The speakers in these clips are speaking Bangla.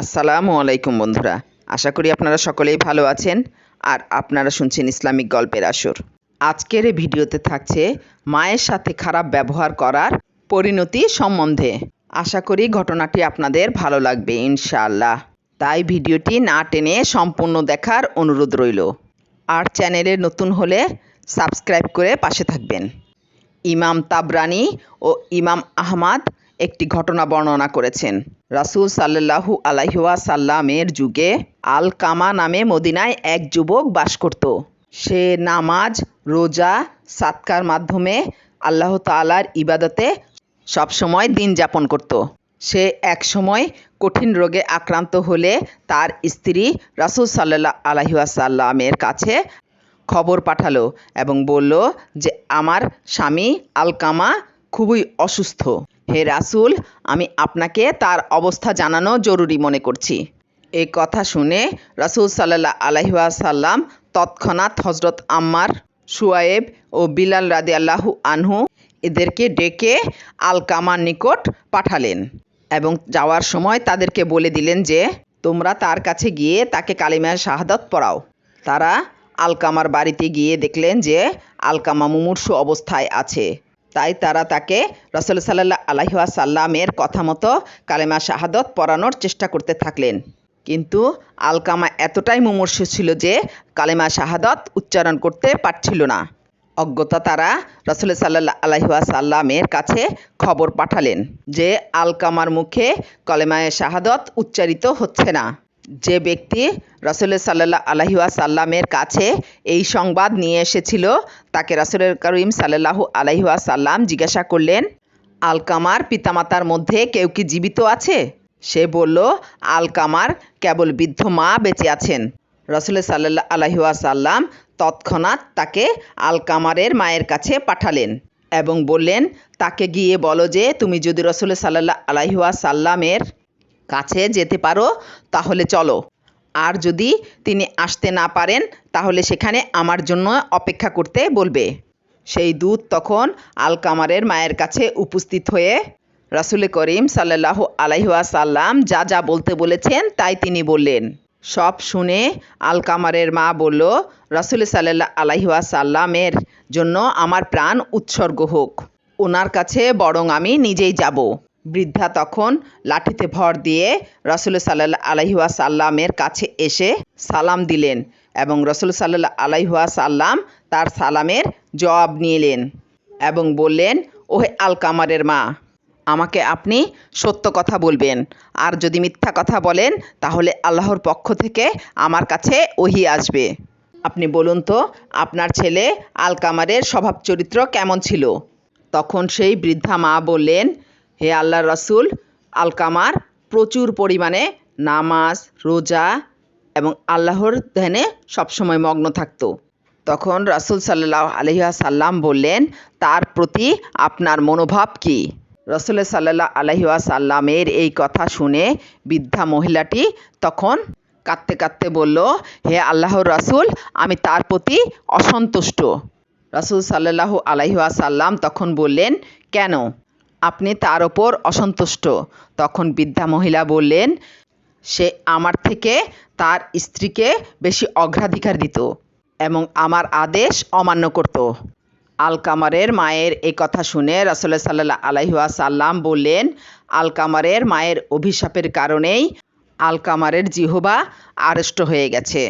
আসসালামু আলাইকুম বন্ধুরা। আশা করি আপনারা সকলেই ভালো আছেন আর আপনারা শুনছেন ইসলামিক গল্পের আসর। আজকের এই ভিডিওতে থাকছে মায়ের সাথে খারাপ ব্যবহার করার পরিণতি সম্বন্ধে। আশা করি ঘটনাটি আপনাদের ভালো লাগবে ইনশাআল্লাহ। তাই ভিডিওটি না টেনে সম্পূর্ণ দেখার অনুরোধ রইল। আর চ্যানেলে নতুন হলে সাবস্ক্রাইব করে পাশে থাকবেন। ইমাম তাবরানি ও ইমাম আহমাদ একটি ঘটনা বর্ণনা করেছেন। রাসূল সাল্লাল্লাহু আলাইহুয়া সাল্লামের যুগে আল কামা নামে মদিনায় এক যুবক বাস করত। সে নামাজ, রোজা, সাতকার মাধ্যমে আল্লাহ তাআলার ইবাদতে সবসময় দিন যাপন করত। সে এক সময় কঠিন রোগে আক্রান্ত হলে তার স্ত্রী রাসূল সাল্লাল্লাহ আলাইহুয়া সাল্লামের কাছে খবর পাঠালো এবং বলল যে, আমার স্বামী আলকামা খুবই অসুস্থ। হে রাসুল, আমি আপনাকে তার অবস্থা জানানো জরুরি মনে করছি। এই কথা শুনে রাসূল সাল্লাল্লাহ আলাইহুয়া সাল্লাম তৎক্ষণাৎ হজরত আম্মার সুয়ায়েব ও বিলাল রাদি আল্লাহু আনহু এদেরকে ডেকে আলকামার নিকট পাঠালেন এবং যাওয়ার সময় তাদেরকে বলে দিলেন যে, তোমরা তার কাছে গিয়ে তাকে কালিমার শাহাদত পড়াও। তারা আলকামার বাড়িতে গিয়ে দেখলেন যে, আলকামা মুমূর্ষু অবস্থায় আছে। তাই তারা তাকে রসল সাল্লাহ আলহিয়া সাল্লামের কথা মতো কালেমা শাহাদত পড়ানোর চেষ্টা করতে থাকলেন। কিন্তু আলকামা এতটাই মুমূর্ষু ছিল যে কালেমা শাহাদত উচ্চারণ করতে পারছিল না। অজ্ঞতা তারা রসুল সাল্লাহ আলহিয়া সাল্লামের কাছে খবর পাঠালেন যে আলকামার মুখে কলেমায় শাহাদত উচ্চারিত হচ্ছে না। যে ব্যক্তি রসুল সাল্লাহ আলহিয়া সাল্লামের কাছে এই সংবাদ নিয়ে এসেছিল, তাকে রসুলের করিম সাল্লাহু আলহিয়া সাল্লাম জিজ্ঞাসা করলেন, আলকামার পিতামাতার মধ্যে কেউ কি জীবিত আছে? সে বলল, আলকামার কেবল বৃদ্ধ মা বেঁচে আছেন। রসুল সাল্লাহ আলহিয়া সাল্লাম তৎক্ষণাৎ তাকে আলকামারের মায়ের কাছে পাঠালেন এবং বললেন, তাকে গিয়ে বলো যে, তুমি যদি রসুল সাল্লাহ আলাইহুয়া সাল্লামের কাছে যেতে পারো, তাহলে চলো। আর যদি তিনি আসতে না পারেন, তাহলে সেখানে আমার জন্য অপেক্ষা করতে বলবে। সেই দূত তখন আলকামারের মায়ের কাছে উপস্থিত হয়ে রাসুল করিম সাল্লাহ আলাইহুয়া সাল্লাম যা যা বলতে বলেছেন তাই তিনি বললেন। সব শুনে আলকামারের মা বলল, রাসুল সাল্লাহ আলাইহুয়া সাল্লামের জন্য আমার প্রাণ উৎসর্গ হোক। ওনার কাছে বরং আমি নিজেই যাব। বৃদ্ধা তখন লাঠিতে ভর দিয়ে রসুল সাল্লাহ আলাইহুয়া সাল্লামের কাছে এসে সালাম দিলেন এবং রসুল সাল্লাহ আলাইহুয়া সাল্লাম তার সালামের জবাব নিলেন এবং বললেন, ওহে আলকামারের মা, আমাকে আপনি সত্য কথা বলবেন। আর যদি মিথ্যা কথা বলেন, তাহলে আল্লাহর পক্ষ থেকে আমার কাছে ওহি আসবে। আপনি বলুন তো, আপনার ছেলে আলকামারের স্বভাব চরিত্র কেমন ছিল? তখন সেই বৃদ্ধা মা বললেন হে আল্লাহ রসুল আলকামার প্রচুর পরিমাণে নামাজ, রোজা এবং আল্লাহর ধ্যানে সবসময় মগ্ন থাকতো। তখন রাসুল সাল্লাহ আলহিয়া সাল্লাম বললেন, তার প্রতি আপনার মনোভাব কী? রসুল সাল্লাহ আলহিয়া সাল্লামের এই কথা শুনে বৃদ্ধা মহিলাটি তখন কাঁদতে কাঁদতে বলল, হে আল্লাহর রাসুল, আমি তার প্রতি অসন্তুষ্ট। রাসুল সাল্লাহ আলাইহুয়া সাল্লাম তখন বললেন, কেন? আপনি তার ওপর অসন্তুষ্ট। তখন বৃদ্ধা মহিলা বললেন, সে আমার থেকে তার স্ত্রীকে বেশি অগ্রাধিকার দিত এবং আমার আদেশ অমান্য করত। আলকামারের মায়ের এই কথা শুনে রাসুল্লাহ সাল্লাহ আলাইহুয়া সাল্লাম বললেন, আলকামারের মায়ের অভিশাপের কারণেই আলকামারের জিহবা আড়ষ্ট হয়ে গেছে।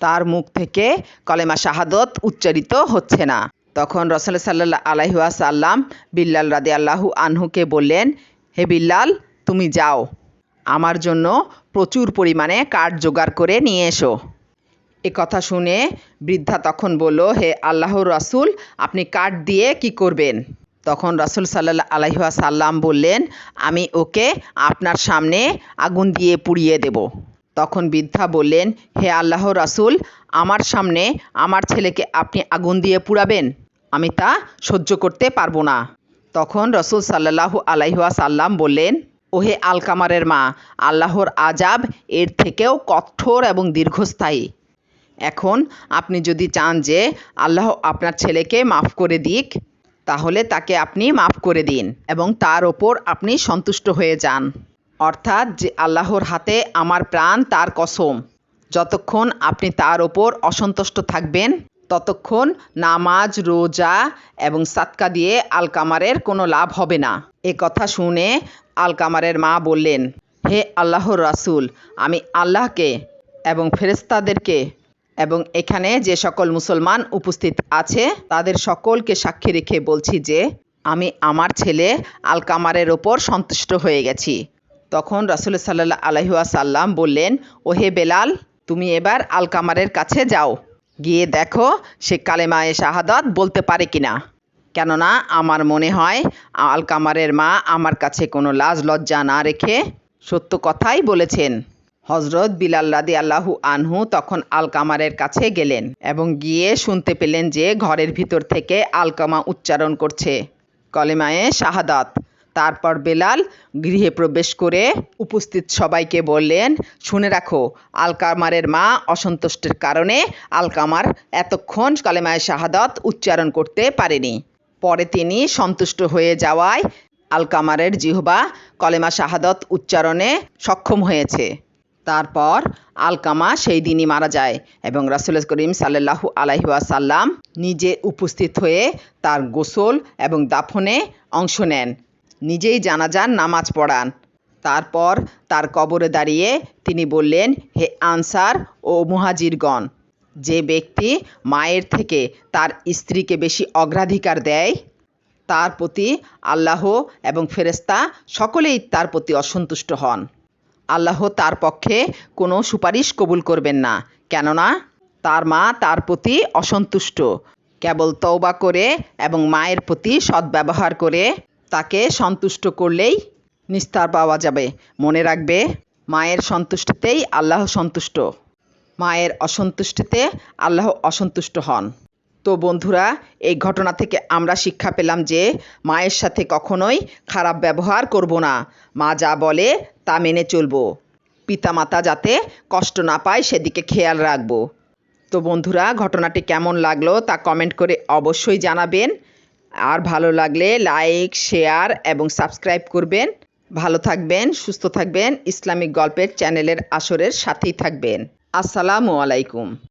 তার মুখ থেকে কলেমা শাহাদত উচ্চারিত হচ্ছে না। তখন রসল সাল্লাহ আলাইহুয়া সাল্লাম বিল্লাল রাদে আল্লাহু আনহুকে বললেন, হে বিল্লাল, তুমি যাও। আমার জন্য প্রচুর পরিমাণে কাঠ জোগাড় করে নিয়ে এসো। এ কথা শুনে বৃদ্ধা তখন বলল, হে আল্লাহর রাসুল, আপনি কাঠ দিয়ে কি করবেন? তখন রাসুল সাল্লাহ আলাইহুয়া সাল্লাম বললেন, আমি ওকে আপনার সামনে আগুন দিয়ে পুড়িয়ে দেব। তখন বৃদ্ধা বললেন, হে আল্লাহ রাসুল, আমার সামনে আমার ছেলেকে আপনি আগুন দিয়ে পুড়াবেন? আমি তা সহ্য করতে পারব না। তখন রসুল সাল্লাহু আলাইহুয়া সাল্লাম বললেন, ওহে আলকামারের মা, আল্লাহর আজাব এর থেকেও কঠোর এবং দীর্ঘস্থায়ী। এখন আপনি যদি চান যে আল্লাহ আপনার ছেলেকে মাফ করে দিক, তাহলে তাকে আপনি মাফ করে দিন এবং তার ওপর আপনি সন্তুষ্ট হয়ে যান। অর্থাৎ যে আল্লাহর হাতে আমার প্রাণ, তার কসম। যতক্ষণ আপনি তার ওপর অসন্তুষ্ট থাকবেন ততক্ষণ নামাজ, রোজা এবং সাতকা দিয়ে আলকামারের কোনো লাভ হবে না। এ কথা শুনে আলকামারের মা বললেন, হে আল্লাহর রাসূল, আমি আল্লাহকে এবং ফেরেস্তাদেরকে এবং এখানে যে সকল মুসলমান উপস্থিত আছে, তাদের সকলকে সাক্ষী রেখে বলছি যে, আমি আমার ছেলে আলকামারের ওপর সন্তুষ্ট হয়ে গেছি। তখন রাসুল সাল্লাহ আলহিয়া সাল্লাম বললেন, ওহে বেলাল, তুমি এবার আলকামারের কাছে যাও। গিয়ে দেখো সে কালেমায়ে শাহাদাত বলতে পারে কিনা। কেননা আমার মনে হয় আলকামারের মা আমার কাছে কোনো লাজ লজ্জা না রেখে সত্য কথাই বলেছেন। হজরত বিলাল রাদি আল্লাহু আনহু তখন আলকামারের কাছে গেলেন এবং গিয়ে শুনতে পেলেন যে ঘরের ভিতর থেকে আলকামা উচ্চারণ করছে, কলেমায়ে শাহাদাত। তারপর বেলাল গৃহে প্রবেশ করে উপস্থিত সবাইকে বললেন, শুনে রাখো, আলকামারের মা অসন্তুষ্টের কারণে আলকামার এতক্ষণ কালেমায় শাহাদাত উচ্চারণ করতে পারেনি। পরে তিনি সন্তুষ্ট হয়ে যাওয়ায় আলকামারের জিহবা কলেমা শাহাদত উচ্চারণে সক্ষম হয়েছে। তারপর আলকামা সেই দিনই মারা যায় এবং রাসুল করিম সাল্লাহু আলাইসাল্লাম নিজে উপস্থিত হয়ে তার গোসল এবং দাফনে অংশ নেন। নিজেই জানাজান নামাজ পড়ান। তারপর তার কবরে দাঁড়িয়ে তিনি বললেন, হে আনসার ও মুহাজিরগণ, যে ব্যক্তি মায়ের থেকে তার স্ত্রীকে বেশি অগ্রাধিকার দেয়, তার প্রতি আল্লাহ এবং ফেরেস্তা সকলেই তার প্রতি অসন্তুষ্ট হন। আল্লাহ তার পক্ষে কোনো সুপারিশ কবুল করবেন না, কেননা তার মা তার প্রতি অসন্তুষ্ট। কেবল তওবা করে এবং মায়ের প্রতি সদ্ব্যবহার করে তাকে সন্তুষ্ট করলেই নিস্তার পাওয়া যাবে। মনে রাখবে, মায়ের সন্তুষ্টিতেই আল্লাহ সন্তুষ্ট। মায়ের অসন্তুষ্টিতে আল্লাহ অসন্তুষ্ট হন। তো বন্ধুরা, এই ঘটনা থেকে আমরা শিক্ষা পেলাম যে, মায়ের সাথে কখনোই খারাপ ব্যবহার করব না। মা যা বলে তা মেনে চলবো। পিতামাতা যাতে কষ্ট না পায় সেদিকে খেয়াল রাখব। তো বন্ধুরা, ঘটনাটি কেমন লাগল তা কমেন্ট করে অবশ্যই জানাবেন। আর ভালো লাগলে লাইক শেয়ার এবং সাবস্ক্রাইব করবেন। ভালো থাকবেন, সুস্থ থাকবেন। ইসলামিক গল্পের চ্যানেলের আসরের সাথেই থাকবেন। আসসালামু আলাইকুম।